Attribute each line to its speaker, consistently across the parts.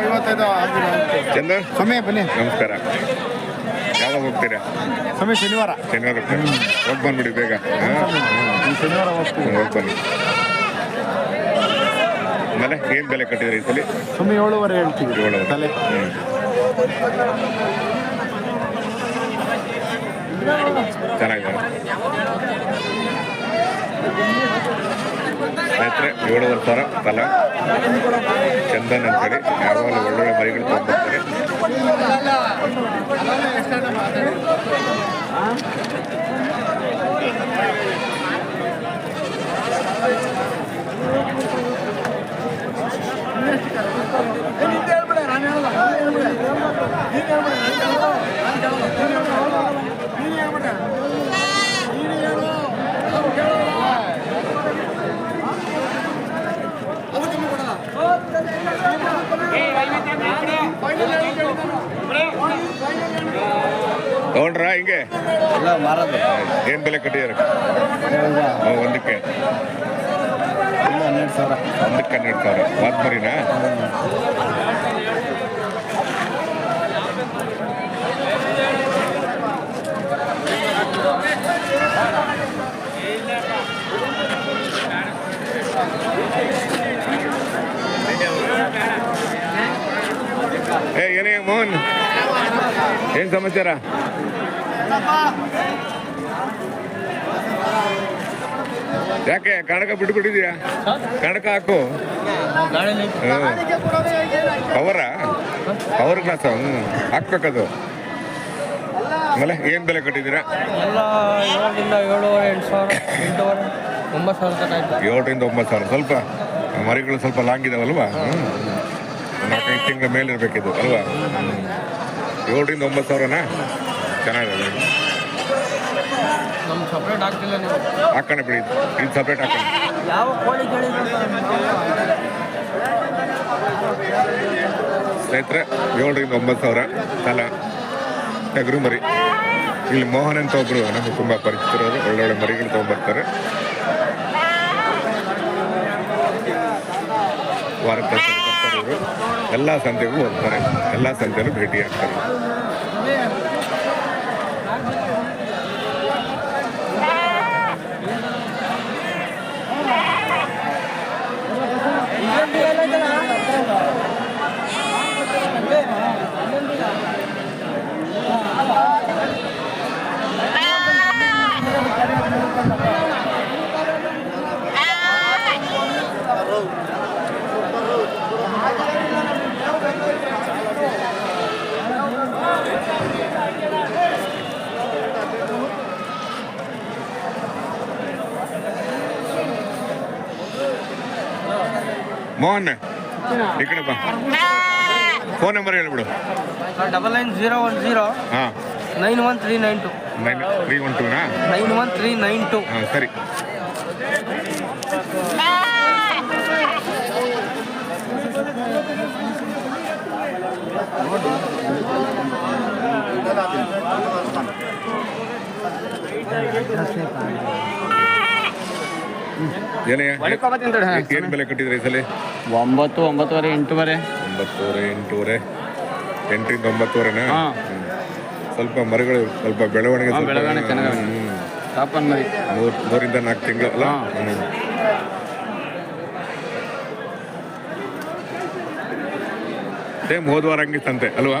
Speaker 1: ಐವತ್ತೈದು
Speaker 2: ಚಂದ
Speaker 1: ಸಮಯ ಬನ್ನಿ.
Speaker 2: ನಮಸ್ಕಾರ. ಯಾವಾಗ ಹೋಗ್ತೀರಾ?
Speaker 1: ಸಮಯ ಶನಿವಾರ.
Speaker 2: ಶನಿವಾರ ಹೋಗಿ ಬಂದ್ಬಿಡಿ ಬೇಗ.
Speaker 1: ಶನಿವಾರ
Speaker 2: ಹೋಗಿ ಬನ್ನಿ. ಆಮೇಲೆ ಏನು ಬೆಲೆ ಕಟ್ಟಿದ್ರಿ ಈ ಸಲ?
Speaker 1: ಸುಮ್ಮನೆ ಏಳುವರೆ ಹೇಳ್ತೀವಿ.
Speaker 2: ಏಳುವರೆ.
Speaker 1: ತಲೆ
Speaker 2: ಹ್ಞೂ ಚೆನ್ನಾಗಿದೆ ಸ್ನೇಹಿತರೆ ಏಳುವರೆ ಸಾವಿರ ಫಲ ಚಂದನ್ ಅಂತೇಳಿ ಯಾವಾಗಲೂ ಒಳ್ಳೊಳ್ಳೆ ಮರಿಗಳು ತೊಗೊಂಡ್ಬರ್ತಾರೆ. ತಗೊಂಡ್ರಾ ಹಿಂಗೆ
Speaker 1: ಎಲ್ಲ ಮಾರೋದು
Speaker 2: ಏನು ಬೆಲೆ ಕಟ್ಟಿದ್ದಾರೆ ಒಂದಕ್ಕೆ
Speaker 1: ಇಲ್ಲ ಹನ್ನೆರಡು ಸಾವಿರ
Speaker 2: ಒಂದಕ್ಕೆ ಹನ್ನೆರಡು ಸಾವಿರ ಮಾತು ಮರಿನಾ ಏ ಏನೇ ಮೋಹನ್ ಏನ್ ಸಮಾಚಾರ ಯಾಕೆ ಕಣಕ ಬಿಟ್ಬಿಟ್ಟಿದ್ಯಾ ಕಣಕ ಹಾಕು. ಅವರ? ಅವ್ರ ಕ್ಲಾಸ ಹ್ಞೂ ಹಾಕ್ಬೇಕದು. ಆಮೇಲೆ ಏನು ಬೆಲೆ ಕಟ್ಟಿದ್ದೀರಾ?
Speaker 3: ಎಲ್ಲ ಏಳರಿಂದ ಒಂಬತ್ತು ಸಾವಿರ
Speaker 2: ಸ್ವಲ್ಪ ಮರಿಗಳು ಸ್ವಲ್ಪ ಲಾಂಗ್ ಇದಾವಲ್ವಾ. ನಾಲ್ಕೈದು ತಿಂಗಳ ಮೇಲೆ ಇರಬೇಕಿದು ಅಲ್ವಾ. ಏಳರಿಂದ ಒಂಬತ್ತು ಸಾವಿರನಾ? ಚೆನ್ನಾಗಿದೆ
Speaker 3: ನಮ್ಗೆ ಸಪ್ರೇಟ್ ಆಗ್ತಿಲ್ಲ ನೀವು.
Speaker 2: ಹಾಕೋಣ ಬಿಡಿ ಇದು ಸಪ್ರೇಟ್ ಹಾಕೋಣ.
Speaker 3: ಯಾವ ಕೋಳಿ
Speaker 2: ಸ್ನೇಹಿತರೆ ಏಳರಿಂದ ಒಂಬತ್ತು ಸಾವಿರ. ತಲ ಟಗರು ಮರಿ. ಇಲ್ಲಿ ಮೋಹನ್ ಅಂತ ಒಬ್ಬರು ನಮಗೆ ತುಂಬ ಪರಿಚಿತರವರು ಒಳ್ಳೊಳ್ಳೆ ಮರಿಗಳು ತೊಗೊಂಡ್ಬರ್ತಾರೆ. ವಾರಕ್ಕೆ ಬರ್ತಾರೆ ಇವರು. ಎಲ್ಲ ಸಂತೆಗೂ ಹೋಗ್ತಾರೆ. ಎಲ್ಲ ಸಂತೆಯಲ್ಲೂ ಭೇಟಿ ಆಗ್ತಾರೆ ಮೋಹನ್ ಈ ಕಡೆ ಬಾ ಫೋನ್ ನಂಬರ್ ಹೇಳ್ಬಿಡು
Speaker 3: double nine zero one zero
Speaker 2: ಹಾಂ
Speaker 3: nine one three nine two
Speaker 2: nine three one ಟೂನಾ
Speaker 3: nine one three nine two
Speaker 2: ಹಾಂ ಸರಿ ಏನೇ? ಏನು ಬೆಲೆ ಕಟ್ಟಿದ್ರಿ ಈ ಸಲ?
Speaker 3: ಒಂಬತ್ತು ಒಂಬತ್ತುವರೆ ಎಂಟುವರೆ.
Speaker 2: ಒಂಬತ್ತುವರೆ ಎಂಟೂವರೆ. ಎಂಟರಿಂದ ಒಂಬತ್ತುವರೆನಾ. ಸ್ವಲ್ಪ ಮರಗಳು ಸ್ವಲ್ಪ ಬೆಳವಣಿಗೆ ಮೂರಿಂದ ನಾಲ್ಕು ತಿಂಗಳು ಅಲ್ಲ. ಸೇಮ್ ಹೋದ ವಾರ ಹಂಗಿತ್ತಂತೆ ಅಲ್ವಾ?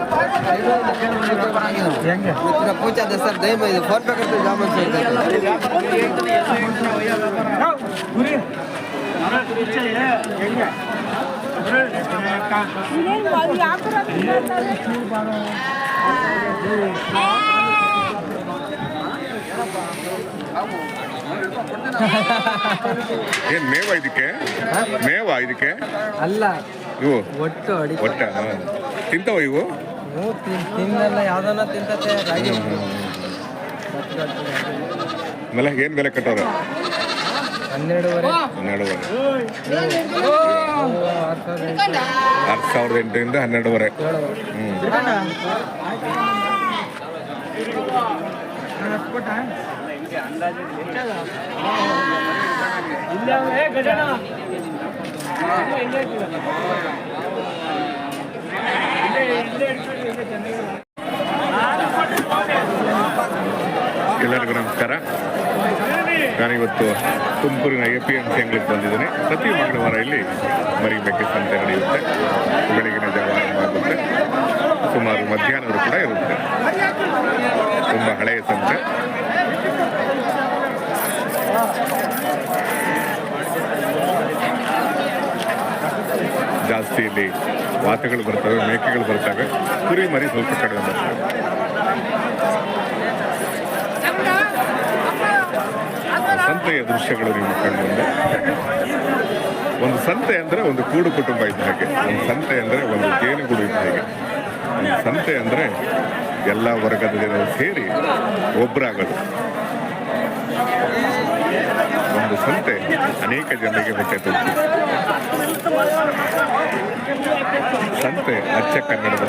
Speaker 4: ಸರ್ ಫೋನ್
Speaker 2: ಏನ್ ಮೇವ ಇದಕ್ಕೆ? ಮೇವ ಇದಕ್ಕೆ?
Speaker 3: ಅಲ್ಲ.
Speaker 2: ಇವು?
Speaker 3: ಒಟ್ಟು
Speaker 2: ಒಟ್ಟ ತಿಂತವ ಇವು?
Speaker 3: ಹ್ಞೂ ತಿನ್ ತಿನ್ನಲ್ಲ ಯಾವ್ದನ್ನ ತಿಂತತೆ ರಾಗಿ
Speaker 2: ಬೆಲೆ ಏನ್ ಬೆಲೆ ಕಟ್ಟೋರು?
Speaker 3: ಹನ್ನೆರಡುವರೆ.
Speaker 2: ಹನ್ನೆರಡುವರೆ.
Speaker 3: ಆರು ಸಾವಿರದ
Speaker 2: ಎಂಟರಿಂದ ಹನ್ನೆರಡುವರೆ. ಹ್ಮ್. ಎಲ್ಲರಿಗೂ ನಮಸ್ಕಾರ. ನಾನಿವತ್ತು ತುಮಕೂರಿನ ಎ ಪಿ ಎಂ ಸಿ ಅಂಗಡಿಗೆ ಬಂದಿದ್ದೇನೆ. ಪ್ರತಿ ಮಂಗಳವಾರ ಇಲ್ಲಿ ಮರಿಬೇಕೆ ಸಂತೆ ನಡೆಯುತ್ತೆ. ಬೆಳಗಿನ ಜಾವ ಸುಮಾರು ಮಧ್ಯಾಹ್ನವರೆಗೂ ಕೂಡ ಇರುತ್ತೆ. ತುಂಬ ಹಳೆಯ ಸಂತೆ. ಜಾಸ್ತಿ ಇಲ್ಲಿ ವಾತಗಳು ಬರ್ತವೆ, ಮೇಕೆಗಳು ಬರ್ತವೆ. ಕುರಿ ಮರಿ ಸ್ವಲ್ಪ ಕಡಿಮೆ ಬರ್ತವೆ. ಸಂತೆಯ ದೃಶ್ಯಗಳು ನಿಮ್ಮ ಕಣ್ಮುಂದೆ ಒಂದು ಸಂತೆ ಅಂದರೆ ಒಂದು ಕೂಡು ಕುಟುಂಬ ಇದ್ದ ಹಾಗೆ. ಒಂದು ಸಂತೆ ಅಂದರೆ ಒಂದು ಜೇನುಗೂಡು ಇದ್ದ ಹಾಗೆ. ಒಂದು ಸಂತೆ ಅಂದರೆ ಎಲ್ಲ ವರ್ಗದ ಜನರು ಸೇರಿ ಒಬ್ಬರಾಗೋದು ಒಂದು ಸಂತೆ ಅನೇಕ ಜನರಿಗೆ ಹೊಟ್ಟೆ ತುಂಬಿ ಸಂತೆ ಅಚ್ಚ ಕನ್ನಡದ